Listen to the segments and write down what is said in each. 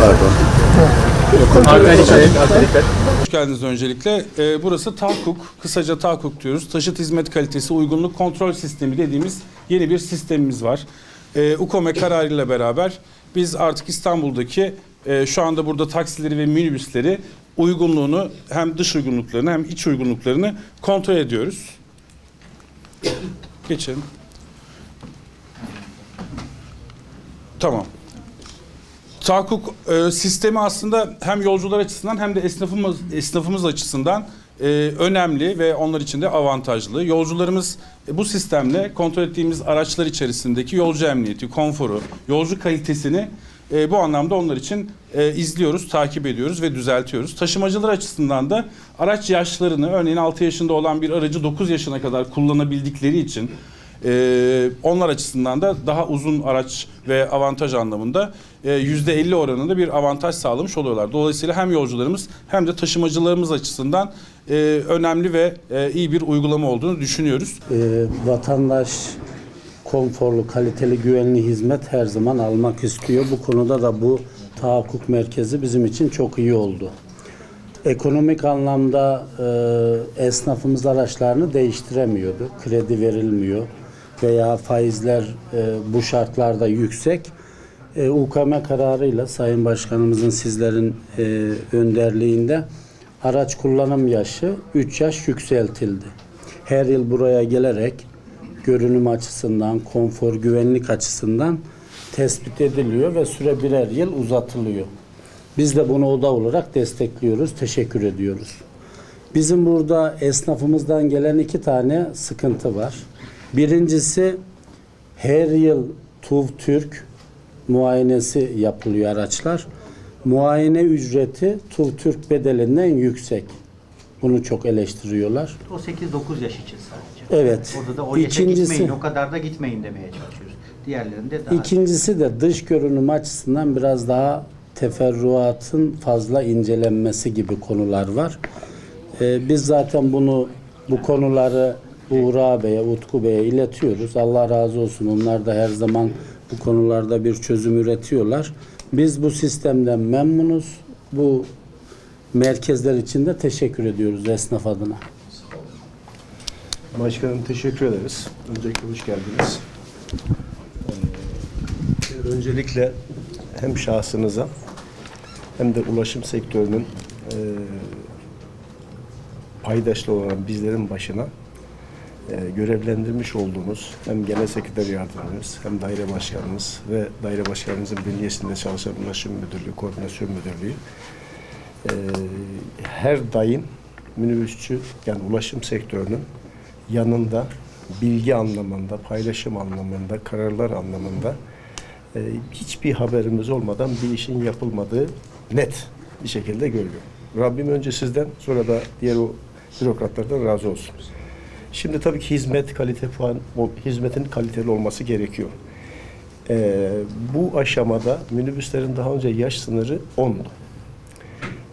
Pardon. Hoş geldiniz öncelikle. Ee, burası TAKUK, kısaca TAKUK diyoruz. Taşıt Hizmet Kalitesi Uygunluk Kontrol Sistemi dediğimiz yeni bir sistemimiz var. Ee, UKOME kararıyla beraber biz artık İstanbul'daki e, şu anda burada taksileri ve minibüsleri uygunluğunu hem dış uygunluklarını hem iç uygunluklarını kontrol ediyoruz. Geçelim. Tamam. Tahakkuk e, sistemi aslında hem yolcular açısından hem de esnafımız esnafımız açısından e, önemli ve onlar için de avantajlı. Yolcularımız e, bu sistemle kontrol ettiğimiz araçlar içerisindeki yolcu emniyeti, konforu, yolcu kalitesini e, bu anlamda onlar için e, izliyoruz, takip ediyoruz ve düzeltiyoruz. Taşımacılar açısından da araç yaşlarını örneğin 6 yaşında olan bir aracı 9 yaşına kadar kullanabildikleri için ee, onlar açısından da daha uzun araç ve avantaj anlamında e, yüzde 50 oranında bir avantaj sağlamış oluyorlar. Dolayısıyla hem yolcularımız hem de taşımacılarımız açısından e, önemli ve e, iyi bir uygulama olduğunu düşünüyoruz. Ee, vatandaş konforlu, kaliteli, güvenli hizmet her zaman almak istiyor. Bu konuda da bu tahakkuk merkezi bizim için çok iyi oldu. Ekonomik anlamda e, esnafımız araçlarını değiştiremiyordu. Kredi verilmiyor veya faizler e, bu şartlarda yüksek. E, UKM kararıyla Sayın Başkanımızın sizlerin e, önderliğinde araç kullanım yaşı 3 yaş yükseltildi. Her yıl buraya gelerek görünüm açısından, konfor, güvenlik açısından tespit ediliyor ve süre birer yıl uzatılıyor. Biz de bunu oda olarak destekliyoruz, teşekkür ediyoruz. Bizim burada esnafımızdan gelen iki tane sıkıntı var. Birincisi her yıl TUV Türk muayenesi yapılıyor araçlar. Muayene ücreti TUV Türk bedelinden yüksek. Bunu çok eleştiriyorlar. O 8-9 yaş için sadece. Evet. Orada da o yaşa İkincisi- gitmeyin, o kadar da gitmeyin demeye çalışıyoruz. Diğerlerinde daha... İkincisi de dış görünüm açısından biraz daha teferruatın fazla incelenmesi gibi konular var. Ee, biz zaten bunu bu konuları Uğra Bey'e, Utku Bey'e iletiyoruz. Allah razı olsun. Onlar da her zaman bu konularda bir çözüm üretiyorlar. Biz bu sistemden memnunuz. Bu merkezler için de teşekkür ediyoruz esnaf adına. Başkanım teşekkür ederiz. Öncelikle hoş geldiniz. Ee, öncelikle hem şahsınıza hem de ulaşım sektörünün e, paydaşlı olan bizlerin başına görevlendirmiş olduğunuz hem genel sekreter yardımcımız hem daire başkanımız ve daire başkanımızın bünyesinde çalışan ulaşım müdürlüğü, koordinasyon müdürlüğü e, her daim minibüsçü yani ulaşım sektörünün yanında bilgi anlamında, paylaşım anlamında, kararlar anlamında e, hiçbir haberimiz olmadan bir işin yapılmadığı net bir şekilde görülüyor. Rabbim önce sizden sonra da diğer o bürokratlardan razı olsun. Şimdi tabii ki hizmet kalite puan, hizmetin kaliteli olması gerekiyor. E, bu aşamada minibüslerin daha önce yaş sınırı 10'du.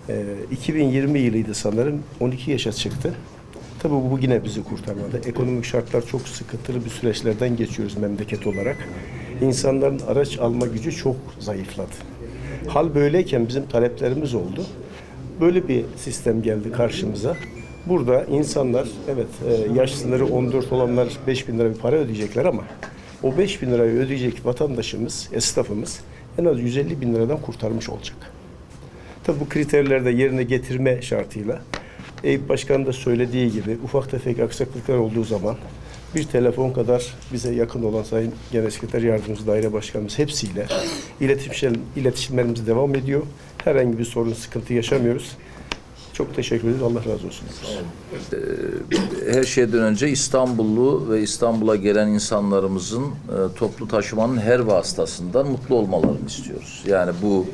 Ee, 2020 yılıydı sanırım. 12 yaşa çıktı. Tabii bu yine bizi kurtarmadı. Ekonomik şartlar çok sıkıntılı bir süreçlerden geçiyoruz memleket olarak. İnsanların araç alma gücü çok zayıfladı. Hal böyleyken bizim taleplerimiz oldu. Böyle bir sistem geldi karşımıza. Burada insanlar evet e, yaş sınırı 14 olanlar 5 bin lira bir para ödeyecekler ama o 5 bin lirayı ödeyecek vatandaşımız, esnafımız en az 150 bin liradan kurtarmış olacak. Tabii bu kriterleri de yerine getirme şartıyla Eyüp Başkan da söylediği gibi ufak tefek aksaklıklar olduğu zaman bir telefon kadar bize yakın olan Sayın Genel Sekreter Yardımcısı, Daire Başkanımız hepsiyle iletişim, iletişimlerimiz devam ediyor. Herhangi bir sorun, sıkıntı yaşamıyoruz. Çok teşekkür ederiz. Allah razı olsun. her şeyden önce İstanbullu ve İstanbul'a gelen insanlarımızın e, toplu taşımanın her vasıtasından mutlu olmalarını istiyoruz. Yani bu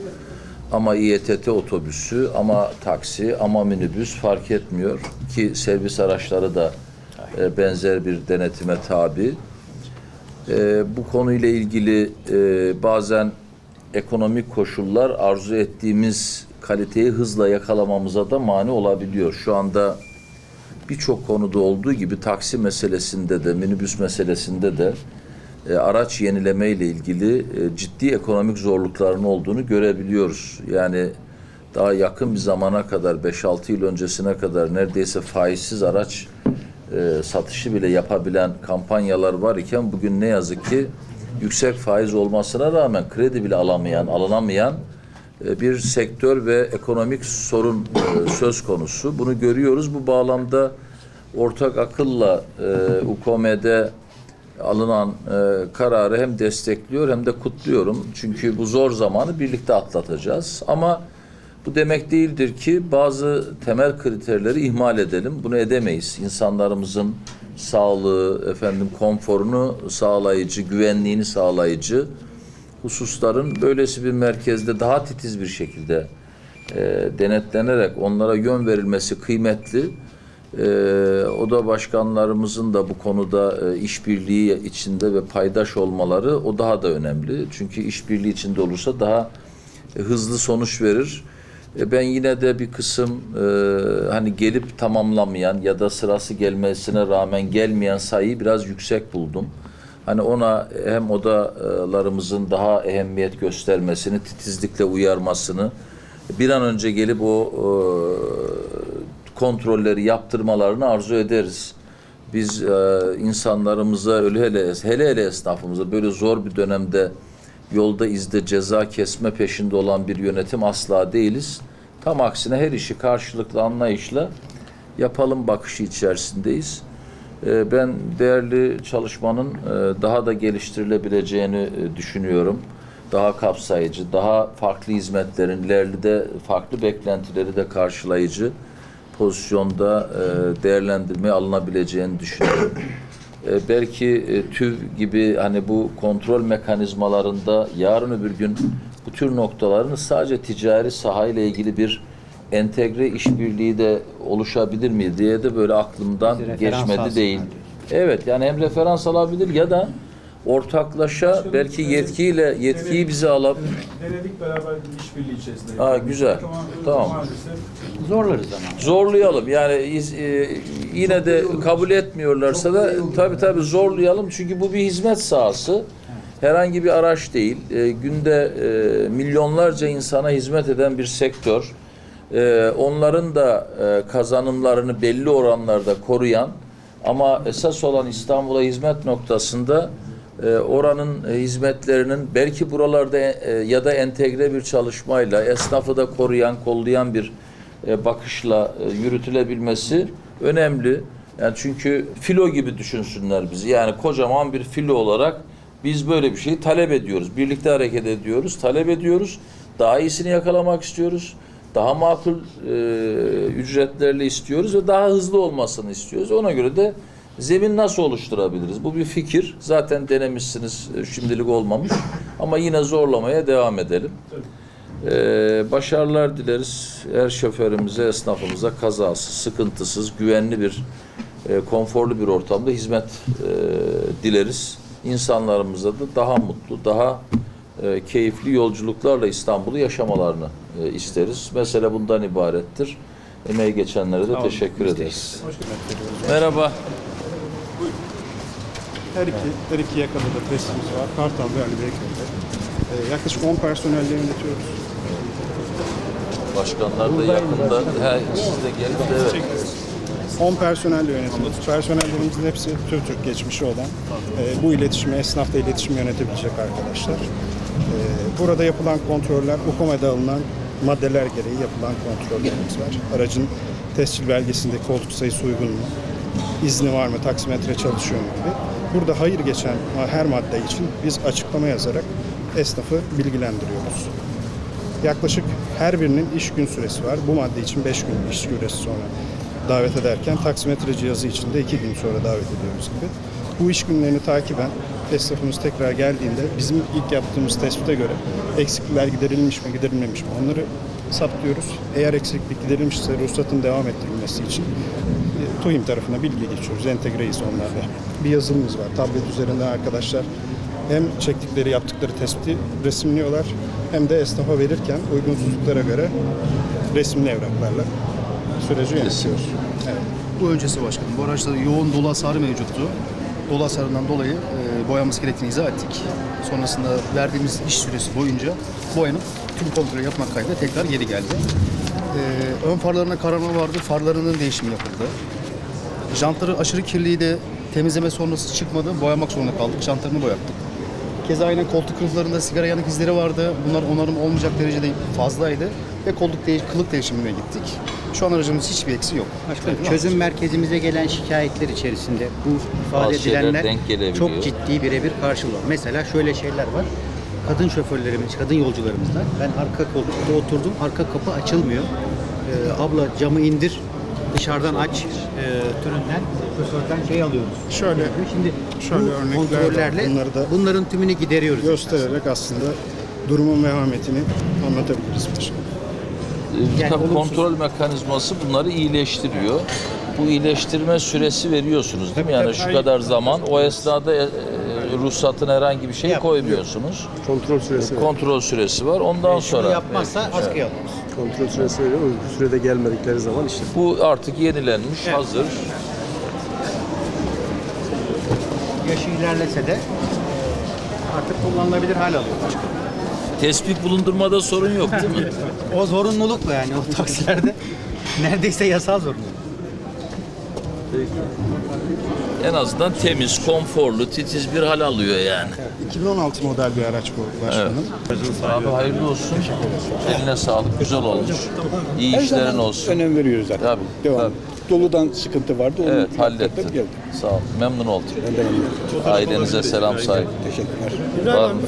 ama İETT otobüsü, ama taksi, ama minibüs fark etmiyor ki servis araçları da e, benzer bir denetime tabi. E, bu konuyla ilgili bazen ekonomik koşullar arzu ettiğimiz kaliteyi hızla yakalamamıza da mani olabiliyor. Şu anda birçok konuda olduğu gibi taksi meselesinde de minibüs meselesinde de e, araç yenileme ile ilgili e, ciddi ekonomik zorlukların olduğunu görebiliyoruz. Yani daha yakın bir zamana kadar 5-6 yıl öncesine kadar neredeyse faizsiz araç e, satışı bile yapabilen kampanyalar var iken bugün ne yazık ki yüksek faiz olmasına rağmen kredi bile alamayan, alınamayan bir sektör ve ekonomik sorun e, söz konusu. Bunu görüyoruz. Bu bağlamda ortak akılla e, UKOM'de alınan e, kararı hem destekliyor hem de kutluyorum. Çünkü bu zor zamanı birlikte atlatacağız. Ama bu demek değildir ki bazı temel kriterleri ihmal edelim. Bunu edemeyiz. İnsanlarımızın sağlığı, efendim konforunu sağlayıcı, güvenliğini sağlayıcı hususların böylesi bir merkezde daha titiz bir şekilde e, denetlenerek onlara yön verilmesi kıymetli. E, oda başkanlarımızın da bu konuda e, işbirliği içinde ve paydaş olmaları o daha da önemli. Çünkü işbirliği içinde olursa daha e, hızlı sonuç verir. E, ben yine de bir kısım e, hani gelip tamamlamayan ya da sırası gelmesine rağmen gelmeyen sayıyı biraz yüksek buldum. Hani ona hem odalarımızın daha ehemmiyet göstermesini, titizlikle uyarmasını, bir an önce gelip o e, kontrolleri yaptırmalarını arzu ederiz. Biz e, insanlarımıza öyle hele hele hele esnafımıza böyle zor bir dönemde yolda izde ceza kesme peşinde olan bir yönetim asla değiliz. Tam aksine her işi karşılıklı anlayışla yapalım bakışı içerisindeyiz. E, ben değerli çalışmanın e, daha da geliştirilebileceğini e, düşünüyorum. Daha kapsayıcı, daha farklı hizmetlerin ileride farklı beklentileri de karşılayıcı pozisyonda e, değerlendirmeye alınabileceğini düşünüyorum. Belki TÜV gibi hani bu kontrol mekanizmalarında yarın öbür gün bu tür noktaların sadece ticari sahayla ilgili bir entegre işbirliği de oluşabilir mi diye de böyle aklımdan Bizi referans geçmedi değil. Evet yani hem referans alabilir ya da ortaklaşa belki yetkiyle yetkiyi bize alıp Denedik beraber işbirliği içerisinde. Aa, güzel. Tamam. Zorlarız ama. zorlayalım. Yani iz- e, yine de kabul etmiyorlarsa da tabii tabii zorlayalım. Çünkü bu bir hizmet sahası. Herhangi bir araç değil. E, günde e, milyonlarca insana hizmet eden bir sektör. E, onların da e, kazanımlarını belli oranlarda koruyan ama esas olan İstanbul'a hizmet noktasında e, oranın e, hizmetlerinin belki buralarda e, ya da entegre bir çalışmayla esnafı da koruyan, kollayan bir e, bakışla e, yürütülebilmesi önemli. Yani çünkü filo gibi düşünsünler bizi. Yani kocaman bir filo olarak biz böyle bir şeyi talep ediyoruz. Birlikte hareket ediyoruz, talep ediyoruz. Daha iyisini yakalamak istiyoruz. Daha makul e, ücretlerle istiyoruz ve daha hızlı olmasını istiyoruz. Ona göre de zemin nasıl oluşturabiliriz? Bu bir fikir. Zaten denemişsiniz. e, Şimdilik olmamış. Ama yine zorlamaya devam edelim. Ee, başarılar dileriz. Her şoförümüze, esnafımıza kazasız, sıkıntısız, güvenli bir, e, konforlu bir ortamda hizmet e, dileriz. İnsanlarımıza da daha mutlu, daha e, keyifli yolculuklarla İstanbul'u yaşamalarını e, isteriz. Mesele bundan ibarettir. Emeği geçenlere de teşekkür ederiz. Merhaba. Her iki, her iki yakada da testimiz var. Kartal ve Ali Beyköy'de. Ee, yaklaşık 10 personelle yönetiyoruz. Başkanlar da yakında. He, siz de gelip de evet. 10 personelle yönetiyoruz. Personellerimizin hepsi tür Türk geçmişi olan, e, bu iletişimi, esnafla iletişimi yönetebilecek arkadaşlar. E, burada yapılan kontroller, UKOME'de alınan maddeler gereği yapılan kontrollerimiz var. Aracın tescil belgesinde koltuk sayısı uygun mu? izni var mı, taksimetre çalışıyor mu gibi. Burada hayır geçen her madde için biz açıklama yazarak esnafı bilgilendiriyoruz. Yaklaşık her birinin iş gün süresi var. Bu madde için 5 gün iş süresi sonra davet ederken taksimetre cihazı için de 2 gün sonra davet ediyoruz gibi. Bu iş günlerini takiben esnafımız tekrar geldiğinde bizim ilk yaptığımız tespite göre eksiklikler giderilmiş mi giderilmemiş mi onları saptıyoruz. Eğer eksiklik giderilmişse ruhsatın devam ettirilmesi için e, tarafına bilgi geçiyoruz. Entegreyiz onlarla. Bir yazılımımız var. Tablet üzerinden arkadaşlar hem çektikleri, yaptıkları tespiti resimliyorlar hem de esnafa verirken uygunsuzluklara göre resimli evraklarla süreci yönetiyoruz. Evet. Bu öncesi başkanım. Bu araçta yoğun dolu hasarı mevcuttu. Dolu hasarından dolayı e, boyamız gerektiğini izah ettik. Sonrasında verdiğimiz iş süresi boyunca boyanıp tüm kontrolü yapmak kaydıyla tekrar geri geldi. E, ön farlarına kararma vardı, farlarının değişimi yapıldı. Jantları aşırı kirliydi, temizleme sonrası çıkmadı, boyamak zorunda kaldık, jantlarını boyattık. Keza aynen koltuk kılıflarında sigara yanık izleri vardı. Bunlar onarım olmayacak derecede fazlaydı ve koltuk değiş kılık değişimine gittik. Şu an aracımız hiçbir eksi yok. Başkanım çözüm merkezimize gelen şikayetler içerisinde bu ifade Bazı şeyler edilenler denk gelebiliyor. çok ciddi birebir karşılıyor. Mesela şöyle şeyler var. Kadın şoförlerimiz, kadın yolcularımızdan ben arka koltukta oturdum, arka kapı açılmıyor. Ee, abla camı indir, dışarıdan aç e, türünden şoförden şey alıyoruz. Şöyle Şimdi şöyle bu örnekler de var. kontrollerle Bunları da bunların tümünü gideriyoruz. göstererek aslında durumun vehametini anlatabiliriz başkanım. E, Yani tabii olumsuz. kontrol mekanizması bunları iyileştiriyor. Bu iyileştirme süresi veriyorsunuz değil mi? Yani şu kadar zaman o esnada e, e, ruhsatın herhangi bir şey koymuyorsunuz. Kontrol süresi, Kontrol süresi var. Ondan sonra yapmazsa askıya alıyoruz. kontrol süresi veriyor. O sürede gelmedikleri zaman işte bu artık yenilenmiş, hazır. Yaşı ilerlese de artık kullanılabilir hal alıyor. Tespih bulundurmada sorun yok değil mi? O zorunluluk mu yani o taksilerde? Neredeyse yasal zorunluluk. En azından temiz, konforlu, titiz bir hal alıyor yani. 2016 model bir araç bu başkanım. Abi hayırlı olsun. Eline sağlık. Güzel olmuş. İyi işlerin olsun. önem veriyoruz zaten. Tabii. Devam. tabii. Doludan sıkıntı vardı. Onu Evet hallettin. geldik. Sağ ol. Memnun oldum. Ben de memnunum. Ailenize selam saygı. Teşekkürler. Var mı?